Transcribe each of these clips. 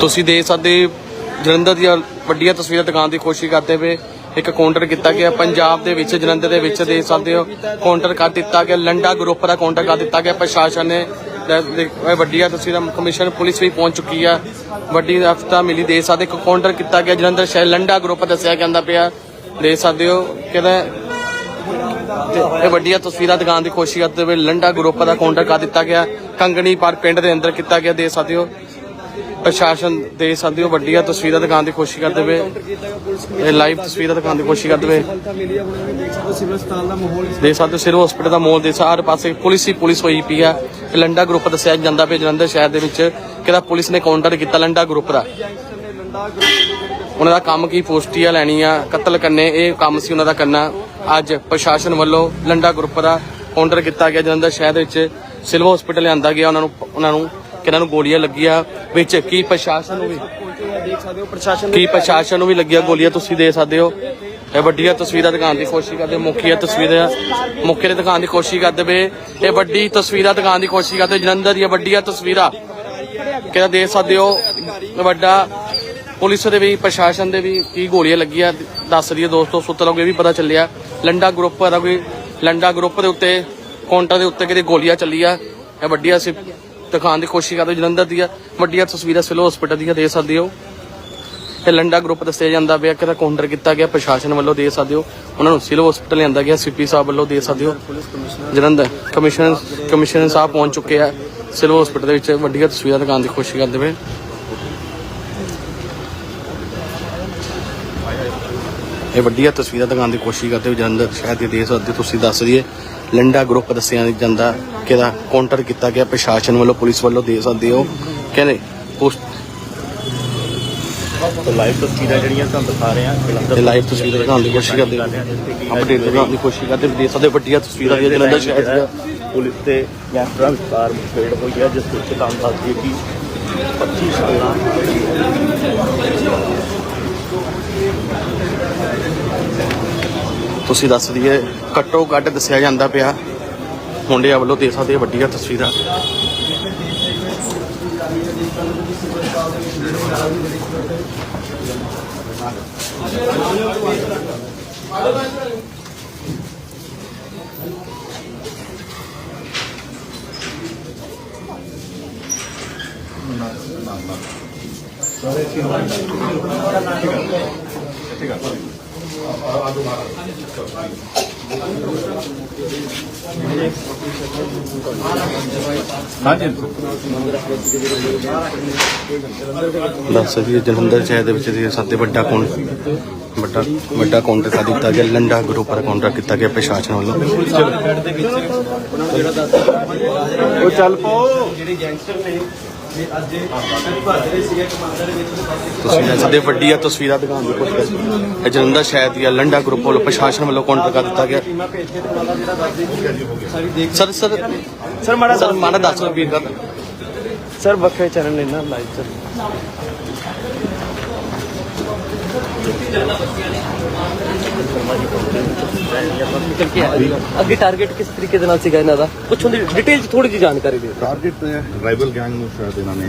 ਤੁਸੀਂ ਦੇਖ ਸਕਦੇ ਜਲੰਧਰ ਦੀਆਂ ਵੱਡੀਆਂ ਤਸਵੀਰਾਂ ਦਿਖਾਉਣ ਦੀ ਕੋਸ਼ਿਸ਼ ਕਰਦੇ ਪਏ। ਇੱਕ ਕਾਊਂਟਰ ਕੀਤਾ ਗਿਆ। ਪੰਜਾਬ ਦੇ ਵਿੱਚ, ਜਲੰਧਰ ਦੇ ਵਿੱਚ ਦੇਖ ਸਕਦੇ ਹੋ। ਕਾਊਂਟਰ ਕਰ ਦਿੱਤਾ ਗਿਆ। ਲੰਡਾ ਗਰੁੱਪ ਦਾ ਕਾਊਂਟਰ ਕਰ ਦਿੱਤਾ ਗਿਆ। ਪ੍ਰਸ਼ਾਸਨ ਨੇ ਵੱਡੀਆਂ ਤਸਵੀਰਾਂ। ਕਮਿਸ਼ਨ, ਪੁਲਿਸ ਵੀ ਪਹੁੰਚ ਚੁੱਕੀ ਆ। ਵੱਡੀ ਰਫਤਾ ਮਿਲੀ ਦੇ ਸਕਦੇ। ਇੱਕ ਕਾਊਂਟਰ ਕੀਤਾ ਗਿਆ। ਜਲੰਧਰ ਸ਼ਹਿਰ ਲੰਡਾ ਗਰੁੱਪ ਦੱਸਿਆ ਜਾਂਦਾ ਪਿਆ। ਦੇ ਸਕਦੇ ਹੋ। ਕਹਿੰਦਾ ਇਹ ਵੱਡੀਆਂ ਤਸਵੀਰਾਂ ਦਿਖਾਉਣ ਦੀ ਕੋਸ਼ਿਸ਼ ਕਰਦੇ ਹੋਏ ਲੰਡਾ ਗਰੁੱਪ ਦਾ ਕਾਊਂਟਰ ਕਰ ਦਿੱਤਾ ਗਿਆ। ਕੰਗਣੀ ਪਰ ਪਿੰਡ ਦੇ ਅੰਦਰ ਕੀਤਾ ਗਿਆ। ਦੇ ਸਕਦੇ ਹੋ। ਪ੍ਰਸ਼ਾਸਨ ਦੇ ਸਕਦੇ ਹੋ ਵੱਡੀਆਂ ਤਸਵੀਰਾਂ ਦਿਖਾਉਣ ਦੀ ਕੋਸ਼ਿਸ਼ ਕਰਦੇ ਹੋਏ ਇਹ ਲਾਈਵ ਤਸਵੀਰਾਂ ਦਿਖਾਉਣ ਦੀ ਕੋਸ਼ਿਸ਼ ਕਰਦੇ ਹੋਏ ਦੇਖ ਸਕਦੇ ਹੋ ਸਿਵਲ ਹਸਪਤਾਲ ਦਾ ਮਾਹੌਲ ਦੇ ਸਾਰੇ ਪਾਸੇ ਪੁਲਿਸ ਹੀ ਪੁਲਿਸ ਹੋਈ ਪਈ ਆ। ਲੰਡਾ ਗਰੁੱਪ ਦੱਸਿਆ ਜਾਂਦਾ ਪਿਆ ਜਲੰਧਰ ਸ਼ਹਿਰ ਦੇ ਵਿੱਚ ਕਿਹੜਾ ਪੁਲਿਸ ਨੇ ਕਾਊਂਟਰ ਕੀਤਾ ਲੰਡਾ ਗਰੁੱਪ ਦਾ। ਉਹਨਾਂ ਦਾ ਕੰਮ ਕੀ, ਪੋਸਟੀਆਂ ਲੈਣੀ ਆ ਕਤਲ ਕਰਨੇ, ਇਹ ਕੰਮ ਸੀ ਉਹਨਾਂ ਦਾ ਕਰਨਾ। ਅੱਜ ਪ੍ਰਸ਼ਾਸਨ ਵੱਲੋਂ ਲੰਡਾ ਗਰੁੱਪ ਦਾ ਕਾਊਂਟਰ ਕੀਤਾ ਗਿਆ ਜਲੰਧਰ ਸ਼ਹਿਰ ਦੇ ਵਿੱਚ। ਸਿਲਵਰ ਹਸਪੀਟਲ ਲਿਆਂਦਾ ਗਿਆ, ਉਹਨਾਂ ਨੂੰ ਉਹਨਾਂ ਨੂੰ ਕਿਹਨਾਂ ਨੂੰ ਗੋਲੀਆਂ ਲੱਗੀਆਂ, ਵਿੱਚ ਕੀ ਪ੍ਰਸ਼ਾਸਨ ਨੂੰ ਵੀ? ਦੇਖ ਸਕਦੇ ਹੋ ਪ੍ਰਸ਼ਾਸਨ ਕੀ ਪ੍ਰਸ਼ਾਸਨ ਨੂੰ ਵੀ ਲੱਗੀਆਂ ਗੋਲੀਆਂ ਤੁਸੀਂ ਦੇ ਸਕਦੇ ਹੋ? ਇਹ ਵੱਡੀਆਂ ਤਸਵੀਰਾਂ ਦਿਖਾਉਣ ਦੀ ਕੋਸ਼ਿਸ਼ ਕਰਦੇ ਮੁੱਖੀਆਂ ਤਸਵੀਰਾਂ ਮੁੱਖੇ ਦੇ ਦਿਖਾਉਣ ਦੀ ਕੋਸ਼ਿਸ਼ ਕਰਦੇ ਵੇ ਇਹ ਵੱਡੀ ਤਸਵੀਰਾਂ ਦਿਖਾਉਣ ਦੀ ਕੋਸ਼ਿਸ਼ ਕਰਦੇ ਜਲੰਧਰ ਦੀਆਂ ਵੱਡੀਆਂ ਤਸਵੀਰਾਂ। ਕਿਹਦਾ ਦੇ ਸਕਦੇ ਹੋ? ਵੱਡਾ ਪੁਲਿਸ ਦੇ ਵੀ, ਪ੍ਰਸ਼ਾਸਨ ਦੇ ਵੀ ਕੀ ਗੋਲੀਆਂ ਲੱਗੀਆਂ, ਦੱਸ ਰਹੀ ਹੈ ਦੋਸਤੋ ਸੁੱਤਲੋਂ ਇਹ ਵੀ ਪਤਾ ਚੱਲਿਆ। ਲੰਡਾ ਗਰੁੱਪ ਦਾ ਕੋਈ, ਲੰਡਾ ਗਰੁੱਪ ਦੇ ਉੱਤੇ ਕਾਊਂਟਰ ਦੇ ਉੱਤੇ ਕਿਤੇ ਗੋਲੀਆਂ ਚੱਲੀਆਂ। ਇਹ ਵੱਡੀਆਂ ਸੀ। ਦਿਖਾਉਣ ਦੀ ਕੋਸ਼ਿਸ਼ ਕਰਦੇ ਜਲੰਧਰ ਦੀਆਂ ਵੱਡੀਆਂ ਤਸਵੀਰਾਂ ਸਿਲੋ ਹਸਪੀਟਲ ਦੀਆਂ ਦੇ ਸਕਦੇ ਹੋ। ਇਹ ਲੰਡਾ ਗਰੁੱਪ ਦੱਸਿਆ ਜਾਂਦਾ ਪਿਆ ਕਿ ਕਾਊਂਟਰ ਕੀਤਾ ਗਿਆ, ਪ੍ਰਸ਼ਾਸਨ ਵੱਲੋਂ ਦੇ ਸਕਦੇ ਹੋ। ਉਹਨਾਂ ਨੂੰ ਸਿਲੋ ਹਸਪੀਟਲ ਲਿਆਂਦਾ ਗਿਆ, ਸੀਪੀ ਸਾਹਿਬ ਵੱਲੋਂ ਦੇ ਸਕਦੇ ਹੋ। ਜਲੰਧਰ ਕਮਿਸ਼ਨਰ ਕਮਿਸ਼ਨਰ ਸਾਹਿਬ ਪਹੁੰਚ ਚੁੱਕੇ ਆ। ਸਿਲੋ ਹਸਪੀਟਲ ਦੇ ਵਿੱਚ ਵੱਡੀਆਂ ਤਸਵੀਰਾਂ ਦਿਖਾਉਣ ਦੀ ਕੋਸ਼ਿਸ਼ ਕਰਦੇ ਪਏ। ਇਹ ਵੱਡੀਆਂ ਤਸਵੀਰਾਂ ਦਿਖਾਉਣ ਦੀ ਕੋਸ਼ਿਸ਼ ਕਰਦੇ ਹੋ ਜਲੰਧਰ ਸ਼ਹਿਰ ਦੇ ਦੇ ਸਕਦੇ ਹੋ। ਤੁਸੀਂ ਦੱਸ ਦਈਏ ਲੰਡਾ ਗਰੁੱਪ ਦੱਸਿਆ ਜਾਂਦਾ ਕਿਹਦਾ ਕਾਊਂਟਰ ਕੀਤਾ ਗਿਆ ਪ੍ਰਸ਼ਾਸਨ ਵੱਲੋਂ ਪੁਲਿਸ ਵੱਲੋਂ ਦੇ ਸਕਦੇ ਹੋ। ਕਹਿੰਦੇ ਪੋਸਟ ਲਾਈਵ ਤਸਵੀਰਾਂ ਜਿਹੜੀਆਂ ਤੁਹਾਨੂੰ ਦਿਖਾ ਰਹੇ ਹਾਂ ਜਲੰਧਰ ਲਾਈਵ ਤਸਵੀਰਾਂ ਦਿਖਾਉਣ ਦੀ ਕੋਸ਼ਿਸ਼ ਕਰਦੇ ਅਪਡੇਟ ਦਿਖਾਉਣ ਦੀ ਕੋਸ਼ਿਸ਼ ਕਰਦੇ ਦੇ ਸਕਦੇ ਵੱਡੀਆਂ ਤਸਵੀਰਾਂ ਦੀਆਂ ਜਲੰਧਰ ਸ਼ਹਿਰ ਦੀਆਂ। ਪੁਲਿਸ ਤੇ ਗੈਂਗਸਟਰਾਂ ਵਿਚਕਾਰ ਮੁਠਭੇੜ ਹੋਈ ਹੈ ਜਿਸ ਵਿੱਚ ਤੁਹਾਨੂੰ ਦੱਸ ਦਈਏ ਕਿ 25 ਸਾਲਾਂ ਤੁਸੀਂ ਦੱਸ ਦਈਏ ਘੱਟੋ ਘੱਟ ਦੱਸਿਆ ਜਾਂਦਾ ਪਿਆ ਮੁੰਡਿਆਂ ਵੱਲੋਂ ਦੇ ਸਕਦੇ ਵੱਡੀਆਂ ਤਸਵੀਰਾਂ। ਦੱਸ ਦਈਏ ਜਲੰਧਰ ਸ਼ਹਿਰ ਦੇ ਵਿੱਚ ਦੇ ਤੋਂ ਵੱਡਾ ਕੌਣ? ਵੱਡਾ ਵੱਡਾ ਕਾਊਂਟਰ ਕਰ ਦਿੱਤਾ ਗਿਆ ਲੰਡਾ ਗਰੁੱਪ ਦਾ ਕਾਊਂਟਰ ਕੀਤਾ ਗਿਆ ਪ੍ਰਸ਼ਾਸਨ ਵੱਲੋਂ? ਉਹ ਚੱਲ ਪੋ। ਜਿਹੜੇ ਗੈਂਗਸਟਰ ਨੇ ਜੇ ਅੱਜ ਇਹ ਭੱਜ ਰਹੇ ਸੀਗੇ ਕਮਾਂਡਰ ਦੇ ਵਿੱਚ ਤੁਸੀਂ ਦੇਖ ਸਕਦੇ ਹੋ ਵੱਡੀਆਂ ਤਸਵੀਰਾਂ ਦਿਖਾਉਣ ਦੀ ਕੋਸ਼ਿਸ਼ ਕਰਦੇ ਇਹ ਜਲੰਧਰ ਸ਼ਹਿਰ ਦੀਆਂ ਲੰਡਾ ਗਰੁੱਪ ਵੱਲੋਂ ਪ੍ਰਸ਼ਾਸਨ ਵੱਲੋਂ ਕਾਊਂਟਰ ਕਰ ਦਿੱਤਾ ਗਿਆ? ਟੀਮਾਂ ਭੇਜ ਕੇ ਤੇ ਮਾਲਾ ਜਿਹੜਾ ਦੱਸਦੇ ਸਾਰੀ ਦੇਖ ਸਰ ਸਰ ਸਰ ਮਾੜਾ ਸਰ ਮਾਨਾ ਦੱਸ ਵੀਰ ਦਾ ਸਰ ਵੱਖਰੇ ਚੈਨਲ ਨੇ ਨਾ ਲਾਈਵ ਸਰ। ਅੱਗੇ ਟਾਰਗੇਟ ਕਿਸ ਤਰੀਕੇ ਦੇ ਨਾਲ ਸੀਗਾ ਇਹਨਾਂ ਦਾ? ਕੁਛ ਉਹਦੀ ਡਿਟੇਲ ਚ ਥੋੜੀ ਜਿਹੀ ਜਾਣਕਾਰੀ ਦਿਓ। ਟਾਰਗੇਟ ਰਾਈਵਲ ਗੈਂਗ ਨੂੰ ਸ਼ਾਇਦ ਇਹਨਾਂ ਨੇ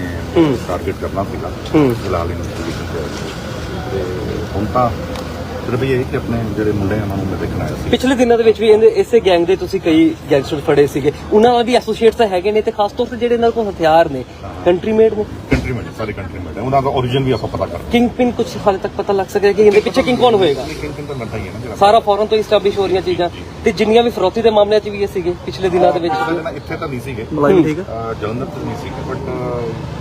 ਟਾਰਗੇਟ ਕਰਨਾ ਸੀਗਾ। ਫਿਲਹਾਲ ਇਨਵੈਸਟੀਗੇਸ਼ਨ ਤੇ ਤੇ ਹੁਣ ਤਾਂ ਸਿਰਫ ਇਹ ਹੈ ਕਿ ਆਪਣੇ ਜਿਹੜੇ ਮੁੰਡੇ ਆ ਉਹਨਾਂ ਨੂੰ ਮੈਂ ਦੇਖਣਾ ਆਇਆ ਸੀ। ਪਿਛਲੇ ਦਿਨਾਂ ਦੇ ਵਿੱਚ ਵੀ ਇਹਦੇ ਇਸੇ ਗੈਂਗ ਦੇ ਤੁਸੀਂ ਕਈ ਗੈਂਗਸਟਰ ਫੜੇ ਸੀਗੇ। ਉਹਨਾਂ ਨਾਲ ਵੀ ਐਸੋਸੀਏਟਸ ਤਾਂ ਹੈਗੇ ਨੇ ਤੇ ਖਾਸ ਤੌਰ ਤੇ ਜਿਹੜੇ ਇਹਨਾਂ ਕੋਲ ਹਥਿਆਰ ਨੇ। ਕੰਟਰੀ ਮੇਡ ਨੇ। ਕੰਟਰੀ ਮੈਡ ਸਾਰੇ ਕੰਟਰੀ ਮੈਡ ਉਹਨਾਂ ਦਾ origin ਵੀ ਆਪਾਂ ਪਤਾ ਕਰ ਕਿੰਗ ਪਿਨ ਕੁਝ ਹਾਲੇ ਤੱਕ ਪਤਾ ਲੱਗ ਸਕਿਆ ਕਿ ਇਹਦੇ ਪਿੱਛੇ ਕਿੰਗ ਕੌਣ ਹੋਏਗਾ? ਕਿੰਗ ਤਾਂ ਲੱਗਾ ਹੀ ਹੈ ਨਾ ਜਿਹੜਾ। ਸਾਰਾ ਫੌਰਨ ਤੋਂ ਇਸਟੈਬਲਿਸ਼ ਹੋ ਰਹੀਆਂ ਚੀਜ਼ਾਂ। ਤੇ ਜਿੰਨੀਆਂ ਵੀ ਫਰੋਤੀ ਦੇ ਮਾਮਲਿਆਂ 'ਚ ਵੀ ਇਹ ਸੀਗੇ ਪਿਛਲੇ ਦਿਨਾਂ ਦੇ ਵਿੱਚ। ਪਹਿਲਾਂ ਇੱਥੇ ਤਾਂ ਨਹੀਂ ਸੀਗੇ। ਠੀਕ ਜਲੰਧਰ ਤੋਂ ਨਹੀਂ ਸੀਗੇ ਬਟ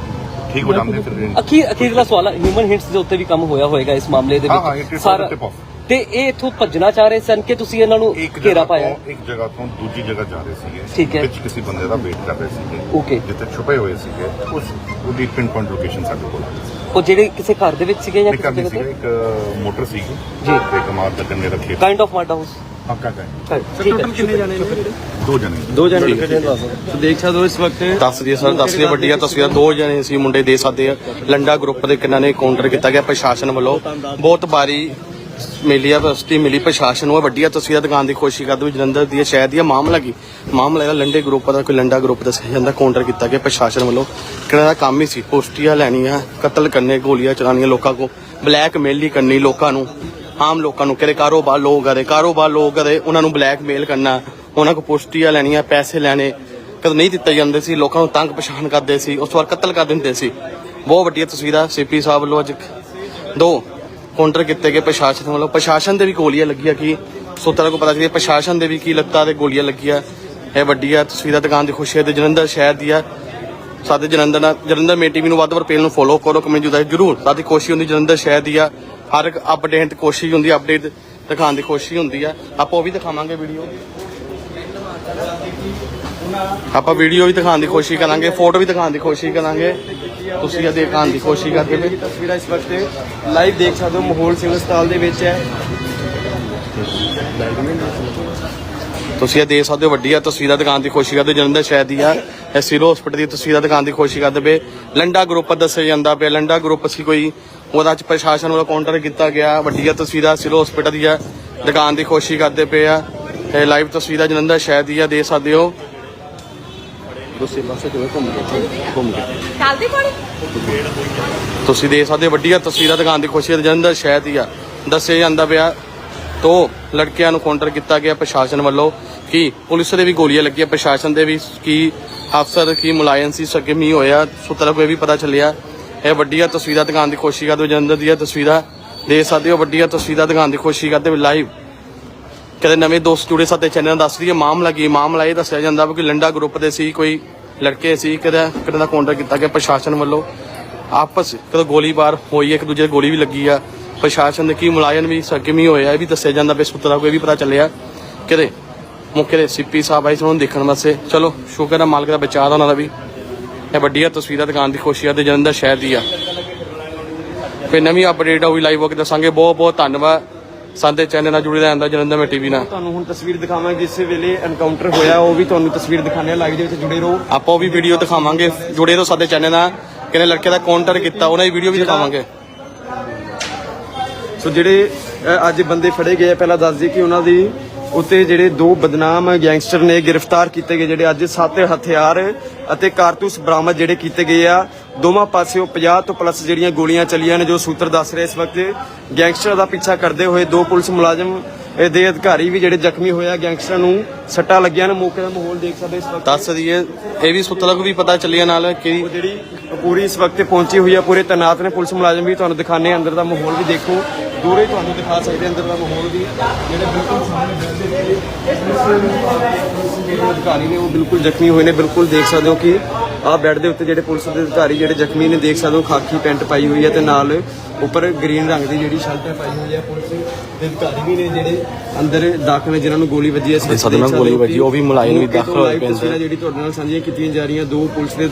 ਠੀਕ ਹੋ ਜਾਂਦੇ ਫਿਰ ਅਖੀਰ ਅਖੀਰਲਾ ਸਵਾਲ ਹੈ ਹਿਊਮਨ ਹਿੰਟਸ ਦੇ ਉੱਤੇ ਵੀ ਕੰਮ ਹੋਇਆ ਹੋਏਗਾ ਇਸ ਮਾਮਲੇ ਦੇ ਵਿੱਚ। off. ਤੇ ਇਹ ਇਥੋਂ ਭੱਜਣਾ ਚਾਹ ਰਹੇ ਸਨ ਕਿ ਤੁਸੀਂ ਇਹਨਾਂ ਨੂੰ ਘੇਰਾ ਪਾਇਆ? ਇੱਕ ਜਗ੍ਹਾ ਤੋਂ ਦੂਜੀ ਜਗ੍ਹਾ ਜਾ ਰਹੇ ਸੀਗੇ। ਠੀਕ ਹੈ। ਵਿੱਚ ਕਿਸੇ ਬੰਦੇ ਦਾ ਵੇਟ ਕਰ ਰਹੇ ਸੀਗੇ। Okay. ਜਿੱਥੇ ਛੁਪੇ ਹੋਏ ਸੀਗੇ ਉਸ ਉਹਦੀ ਪਿਨ ਪੁਆਇੰਟ ਲੋਕੇਸ਼ਨ ਸਾਡੇ ਕੋਲ ਉਹ ਜਿਹੜੇ ਕਿਸੇ ਘਰ ਦੇ ਵਿੱਚ ਸੀਗੇ ਜਾਂ ਕਿਸੇ ਜਗ੍ਹਾ ਤੇ? ਇੱਕ ਮੋਟਰ ਸੀਗੀ। ਜੀ। ਤੇ ਕਮਾਲ ਦੇ ਕੰਨੇ ਰੱਖੇ। ਕਾਈਂਡ ਆਫ ਹਾਊਸ ਪੱਕਾ ਕਰ ਟੋਟਲ ਕਿੰਨੇ ਜਾਣੇ ਨੇ? ਦੋ ਜਣੇ। ਦੋ ਜਣੇ ਦੇਖ ਸਕਦੇ ਹੋ ਇਸ ਵਕਤ ਦੱਸ ਦਈਏ ਸਰ ਦੱਸ ਦਈਏ ਵੱਡੀਆਂ ਤਸਵੀਰਾਂ ਦੋ ਜਣੇ ਸੀ ਮੁੰਡੇ ਦੇ ਸਕਦੇ ਆ। ਲੰਡਾ ਗਰੁੱਪ ਦੇ ਕਿੰਨਾਂ ਨੇ ਕਾਊਂਟਰ ਕੀਤਾ ਗਿਆ ਪ੍ਰਸ਼ਾਸਨ ਵੱਲੋਂ। ਬਹੁਤ ਬਾਰੀ ਮਿਲੀ ਆ ਬਸਤੀ ਮਿਲੀ ਪ੍ਰਸ਼ਾਸਨ ਨੂੰ। ਇਹ ਵੱਡੀਆਂ ਤਸਵੀਰਾਂ ਦਿਖਾਉਣ ਦੀ ਕੋਸ਼ਿਸ਼ ਕਰਦੇ ਵੀ ਜਲੰਧਰ ਦੀ ਇਹ ਸ਼ਹਿਰ ਦੀ ਇਹ ਮਾਮਲਾ ਕੀ? ਮਾਮਲਾ ਇਹਦਾ ਲੰਡੇ ਗਰੁੱਪ ਦਾ ਕੋਈ ਲੰਡਾ ਗਰੁੱਪ ਦੱਸਿਆ ਜਾਂਦਾ ਕਾਊਂਟਰ ਕੀਤਾ ਗਿਆ ਪ੍ਰਸ਼ਾਸਨ ਵੱਲੋਂ। ਕਿਹੜਾ ਦਾ ਕੰਮ ਹੀ ਸੀ? ਪੋਸਟੀਆਂ ਲੈਣੀਆਂ ਕਤਲ ਕਰਨੇ ਗੋਲੀਆਂ ਚਲਾਉਣੀਆਂ ਲੋਕਾਂ ਕੋ ਬਲੈਕ ਮੇਲ ਹੀ ਕਰਨੀ ਲੋਕਾਂ ਨੂੰ। ਆਮ ਲੋਕਾਂ ਨੂੰ ਕਿਹੜੇ ਕਾਰੋਬਾਰ ਲੋਕ ਕਰੇ ਕਾਰੋਬਾਰ ਲੋਕ ਕਰੇ ਉਹਨਾਂ ਨੂੰ ਬਲੈਕਮੇਲ ਕਰਨਾ, ਉਹਨਾਂ ਕੋ ਪੋਸਟੀਆਂ ਲੈਣੀਆਂ, ਪੈਸੇ ਲੈਣੇ, ਕਦੇ ਨਹੀਂ ਦਿੱਤੇ ਜਾਂਦੇ ਸੀ, ਲੋਕਾਂ ਨੂੰ ਤੰਗ ਪਛਾਣ ਕਰਦੇ ਸੀ, ਉਸ ਵਾਰ ਕਤਲ ਕਰ ਦਿੰਦੇ ਸੀ। ਬਹੁਤ ਵੱਡੀਆਂ ਤਸਵੀਰਾਂ ਸੀਪੀ ਸਾਹਿਬ ਵੱਲੋਂ ਅੱਜ। ਦੋ ਕਾਊਂਟਰ ਕੀਤੇ ਗਏ ਪ੍ਰਸ਼ਾਸਨ ਵੱਲੋਂ। ਪ੍ਰਸ਼ਾਸਨ ਦੇ ਵੀ ਗੋਲੀਆਂ ਲੱਗੀਆਂ ਕੀ ਸੂਤਰਾਂ ਕੋ ਪਤਾ ਚੱਲਿਆ, ਪ੍ਰਸ਼ਾਸਨ ਦੇ ਵੀ ਕੀ ਲੱਤਾਂ ਤੇ ਗੋਲੀਆਂ ਲੱਗੀਆਂ। ਇਹ ਵੱਡੀਆਂ ਤਸਵੀਰਾਂ ਦੁਕਾਨ ਦੀ ਖੁਸ਼ੀ ਹੈ ਤੇ ਜਲੰਧਰ ਸ਼ਹਿਰ ਦੀ ਆ ਸਾਡੇ ਜਲੰਧਰ ਨਾਲ ਜਲੰਧਰ ਮੇ ਟੀਵੀ ਨੂੰ ਵੱਧ ਵੱਧ ਪੇਲ ਨੂੰ ਫੋਲੋ ਕਰੋ, ਕਮੈਂਟ ਜੁਦਾ ਜਰੂਰ। ਸਾਡੀ ਕੋਸ਼ਿਸ਼ ਹੁੰਦੀ ਜਲੰਧਰ ਸ਼ਹਿਰ ਦੀ ਆ ਹਰ ਇੱਕ ਅਪਡੇਟ ਕੋਸ਼ਿਸ਼ ਹੁੰਦੀ ਅਪਡੇਟ ਦਿਖਾਉਣ ਦੀ ਕੋਸ਼ਿਸ਼ ਹੁੰਦੀ ਆ। ਆਪਾਂ ਉਹ ਵੀ ਦਿਖਾਵਾਂਗੇ ਵੀਡੀਓ ਆਪਾਂ ਵੀਡੀਓ ਵੀ ਦਿਖਾਉਣ ਦੀ ਕੋਸ਼ਿਸ਼ ਕਰਾਂਗੇ ਫੋਟੋ ਵੀ ਦਿਖਾਉਣ ਦੀ ਕੋਸ਼ਿਸ਼ ਕਰਾਂਗੇ। ਤੁਸੀਂ ਇਹ ਦਿਖਾਉਣ ਦੀ ਕੋਸ਼ਿਸ਼ ਕਰਦੇ ਪਏ। ਤਸਵੀਰਾਂ ਇਸ ਵਕਤ ਲਾਈਵ ਦੇਖ ਸਕਦੇ ਹੋ ਮਾਹੌਲ ਸਿਵਲ ਹਸਪਤਾਲ ਦੇ ਵਿੱਚ ਹੈ। ਤੁਸੀਂ ਇਹ ਦੇਖ ਸਕਦੇ ਹੋ ਵੱਡੀਆਂ ਤਸਵੀਰਾਂ ਦਿਖਾਉਣ ਦੀ ਕੋਸ਼ਿਸ਼ ਕਰਦੇ ਜਲੰਧਰ ਸ਼ਹਿਰ ਦੀ ਆ। ਇਹ ਸਿਰੋ ਹਸਪੀਟਲ ਦੀ ਤਸਵੀਰਾਂ ਦਿਖਾਉਣ ਦੀ ਕੋਸ਼ਿਸ਼ ਕਰਦੇ ਪਏ। ਲੰਡਾ ਗਰੁੱਪ ਦੱਸਿਆ ਜਾਂਦਾ ਪਿਆ ਲੰਡਾ ਗਰੁੱਪ ਸੀ ਕੋਈ ਉਹਦਾ ਚ ਪ੍ਰਸ਼ਾਸਨ ਵੱਲੋਂ ਕਾਊਂਟਰ ਕੀਤਾ ਗਿਆ। ਵੱਡੀਆਂ ਤਸਵੀਰਾਂ ਸਿਰੋ ਹਸਪੀਟਲ ਦੀਆਂ ਦਿਖਾਉਣ ਦੀ ਕੋਸ਼ਿਸ਼ ਕਰਦੇ ਪਏ ਆ। ਇਹ ਲਾਈਵ ਤਸਵੀਰਾਂ ਜਲੰਧਰ ਸ਼ਹਿਰ ਦੀ ਆ ਦੇਖ ਸਕਦੇ ਹੋ। ਦੂਸਰੇ ਪਾਸੇ ਕਿਵੇਂ ਘੁੰਮ ਕੇ ਘੁੰਮ ਕੇ ਚੱਲਦੀ ਪੜੀ? ਤੁਸੀਂ ਦੇਖ ਸਕਦੇ ਹੋ ਵੱਡੀਆਂ ਤਸਵੀਰਾਂ ਦਿਖਾਉਣ ਦੀ ਕੋਸ਼ਿਸ਼ ਜਲੰਧਰ ਸ਼ਹਿਰ ਦੀ ਆ। ਦੱਸਿਆ ਜਾਂਦਾ ਪਿਆ। ਤੋਂ ਲੜਕਿਆਂ ਨੂੰ ਕਾਊਂਟਰ ਕੀਤਾ ਗਿਆ ਪ੍ਰਸ਼ਾਸਨ ਵੱਲੋਂ ਕਿ ਪੁਲਿਸ ਦੇ ਵੀ ਗੋਲੀਆਂ ਲੱਗੀਆਂ, ਪ੍ਰਸ਼ਾਸਨ ਦੇ ਵੀ ਕੀ ਅਫਸਰ, ਕੀ ਮੁਲਾਜ਼ਮ ਸੀ ਸਕਮੀ ਹੋਇਆ ਸੁਤਰਾ ਕੋਈ ਵੀ ਪਤਾ ਚੱਲਿਆ। ਇਹ ਵੱਡੀਆਂ ਤਸਵੀਰਾਂ ਦਿਖਾਉਣ ਦੀ ਕੋਸ਼ਿਸ਼ ਕਰਦੇ ਹੋ ਜਲੰਧਰ ਦੀਆਂ ਤਸਵੀਰਾਂ ਦੇ ਸਕਦੇ ਹੋ। ਵੱਡੀਆਂ ਤਸਵੀਰਾਂ ਦਿਖਾਉਣ ਦੀ ਕੋਸ਼ਿਸ਼ ਕਰਦੇ ਲਾਈਵ ਕਦੇ ਨਵੇਂ ਦੋਸਤ ਜੁੜੇ ਸਾਡੇ ਚੈਨਲ ਦੱਸ ਰਹੀ ਹੈ ਮਾਮਲਾ ਕੀ? ਮਾਮਲਾ ਇਹ ਦੱਸਿਆ ਜਾਂਦਾ ਕਿ ਲੰਡਾ ਗਰੁੱਪ ਦੇ ਸੀ, ਕੋਈ ਲੜਕੇ ਸੀ ਕਦੇ ਕਦੇ ਦਾ ਕਾਊਂਟਰ ਕੀਤਾ ਗਿਆ ਪ੍ਰਸ਼ਾਸਨ ਵੱਲੋਂ। ਆਪਸ ਕਦੇ ਗੋਲੀਬਾਰ ਹੋਈ ਹੈ ਇੱਕ ਦੂਜੇ ਦੇ ਗੋਲੀ ਵੀ ਲੱਗੀ ਆ। ਪ੍ਰਸ਼ਾਸਨ ਦੇ ਕੀ ਮੁਲਾਜ਼ਮ ਵੀ ਸਕਮੀ ਹੋਇਆ ਇਹ ਵੀ ਦੱਸਿਆ ਜਾਂਦਾ ਬੇ ਸੁਤਰਾ ਕੋਈ ਵੀ ਪਤਾ ਚੱਲਿਆ। ਕਿਤੇ ਮੁੱਖ ਦੇ ਸੀਪੀ ਸਾਹਿਬ ਆਏ ਸੀ ਉਹਨਾਂ ਨੂੰ ਦੇਖਣ ਵਾਸਤੇ। ਚਲੋ ਸ਼ੁਕਰ ਹੈ ਮਾਲਕ ਦਾ ਬਚਾਅ ਦਾ ਉਹਨਾਂ ਦਾ ਵੀ। ਇਹ ਵੱਡੀਆਂ ਤਸਵੀਰਾਂ ਦਿਖਾਉਣ ਦੀ ਕੋਸ਼ਿਸ਼ ਕਰਦੇ ਜਲੰਧਰ ਸ਼ਹਿਰ ਦੀ ਆ। ਫਿਰ ਨਵੀਂ ਅਪਡੇਟ ਹੋਈ ਲਾਈਵ ਹੋ ਕੇ ਦੱਸਾਂਗੇ। ਬਹੁਤ ਬਹੁਤ ਧੰਨਵਾਦ। ਸਾਡੇ ਚੈਨਲ ਨਾਲ ਜੁੜੇ ਰਹਿਣ ਦਾ ਜਲੰਧਰ ਮੇ ਟੀਵੀ ਨਾਲ। ਤੁਹਾਨੂੰ ਹੁਣ ਤਸਵੀਰ ਦਿਖਾਵਾਂਗੇ ਜਿਸ ਵੇਲੇ ਐਨਕਾਊਂਟਰ ਹੋਇਆ ਉਹ ਵੀ ਤੁਹਾਨੂੰ ਤਸਵੀਰ ਦਿਖਾਣੇ ਲਾਈਵ ਦੇ ਵਿੱਚ ਜੁੜੇ ਰਹੋ। ਆਪਾਂ ਉਹ ਵੀ ਵੀਡੀਓ ਦਿਖਾਵਾਂਗੇ। ਜੁੜੇ ਰਹੋ ਸਾਡੇ ਚੈਨਲ ਨਾਲ। ਕਿਨੇ ਲੜਕੇ ਦਾ ਕਾਊਂਟਰ ਕੀਤਾ ਉਹਨਾਂ ਦੀ ਵੀਡੀਓ ਵੀ ਦਿਖਾਵਾਂਗੇ। ਸੋ ਜਿਹੜੇ ਅੱਜ ਬੰਦੇ ਫੜੇ ਗਏ ਆ, ਪਹਿਲਾਂ ਦੱਸ ਦਈਏ ਕਿ ਉਹਨਾਂ ਦੀ ਉੱਤੇ ਜਿਹੜੇ ਦੋ ਬਦਨਾਮ ਗੈਂਗਸਟਰ ਨੇ ਗ੍ਰਿਫਤਾਰ ਕੀਤੇ ਗਏ ਜਿਹੜੇ ਅੱਜ ਸੱਤ ਹਥਿਆਰ ਅਤੇ ਕਾਰਤੂਸ ਬਰਾਮਦ ਜਿਹੜੇ ਕੀਤੇ ਗਏ ਆ। ਦੋਵਾਂ ਪਾਸਿਓਂ 50 ਤੋਂ ਪਲੱਸ ਜਿਹੜੀਆਂ ਗੋਲੀਆਂ ਚੱਲੀਆਂ ਨੇ ਜੋ ਸੂਤਰ ਦੱਸ ਰਹੇ ਇਸ ਵਕਤ ਗੈਂਗਸਟਰ ਦਾ ਪਿੱਛਾ ਕਰਦੇ ਹੋਏ ਦੋ ਪੁਲਿਸ ਮੁਲਾਜ਼ਮ ਦੇ ਅਧਿਕਾਰੀ ਵੀ ਜਿਹੜੇ ਜ਼ਖਮੀ ਹੋਇਆ ਗੈਂਗਸਟਰ ਨੂੰ ਸੱਟਾਂ ਲੱਗੀਆਂ ਨੇ ਮੌਕੇ ਦਾ ਮਾਹੌਲ ਦੇਖ ਸਕਦੇ ਇਸ ਵਕਤ। ਦੱਸ ਦਈਏ ਇਹ ਵੀ ਸੁਤਲਾ ਕੋ ਵੀ ਪਤਾ ਚੱਲਿਆ ਨਾਲ ਕਿ ਜਿਹੜੀ ਪੂਰੀ ਇਸ ਵਕਤ ਪਹੁੰਚੀ ਹੋਈ ਆ ਪੂਰੇ ਤੈਨਾਤ ਨੇ ਪੁਲਿਸ ਮੁਲਾਜ਼ਮ ਵੀ ਤੁਹਾਨੂੰ ਦਿਖਾਣੇ ਅੰਦਰ ਦਾ ਮਾਹੌਲ ਵੀ ਦੇਖੋ। ਦੂਰੇ ਤੁਹਾਨੂੰ ਦਿਖਾ ਸਕਦੇ ਅੰਦਰ ਦਾ ਮਾਹੌਲ ਵੀ ਜਿਹੜੇ ਬਿਲਕੁਲ ਸਾਹਮਣੇ ਬੈਠੇ ਨੇ ਅਧਿਕਾਰੀ ਨੇ ਉਹ ਬਿਲਕੁਲ ਜ਼ਖਮੀ ਹੋਏ ਨੇ ਬਿਲਕੁਲ ਦੇਖ ਸਕਦੇ ਹੋ ਕਿ ਆਹ ਬੈੱਡ ਦੇ ਉੱਤੇ ਜਿਹੜੇ ਪੁਲਿਸ ਦੇ ਅਧਿਕਾਰੀ ਜਿਹੜੇ ਜ਼ਖਮੀ ਨੇ ਦੇਖ ਸਕਦੇ ਹੋ ਖਾਕੀ ਪੈਂਟ ਪਾਈ ਹੋਈ ਹੈ ਤੇ ਨਾਲ ਉੱਪਰ ਗ੍ਰੀਨ ਰੰਗ ਦੀ ਜਿਹੜੀ ਸ਼ਰਟ ਪਾਈ ਹੋਈ ਹੈ ਪੁਲਿਸ ਦੇ ਅਧਿਕਾਰੀ ਵੀ ਨੇ ਜਿਹੜੇ ਅੰਦਰ ਦਾਖਲ ਨੇ ਜਿਨ੍ਹਾਂ ਨੂੰ ਗੋਲੀ ਵੱਜੀ ਹੈ ਸਕਦੇ ਗੋਲੀ ਹੋ ਵੱਜੀ, ਉਹ ਵੀ ਮੁਲਾਜ਼ਮ ਵੀ ਦਾਖਲ ਹੋਏ। ਤਸਵੀਰਾਂ ਜਿਹੜੀ ਤੁਹਾਡੇ ਨਾਲ ਸਾਂਝੀਆਂ ਕੀਤੀਆਂ ਜਾ ਰਹੀਆਂ ਦੋ ਪੁਲਿਸ ਦੇ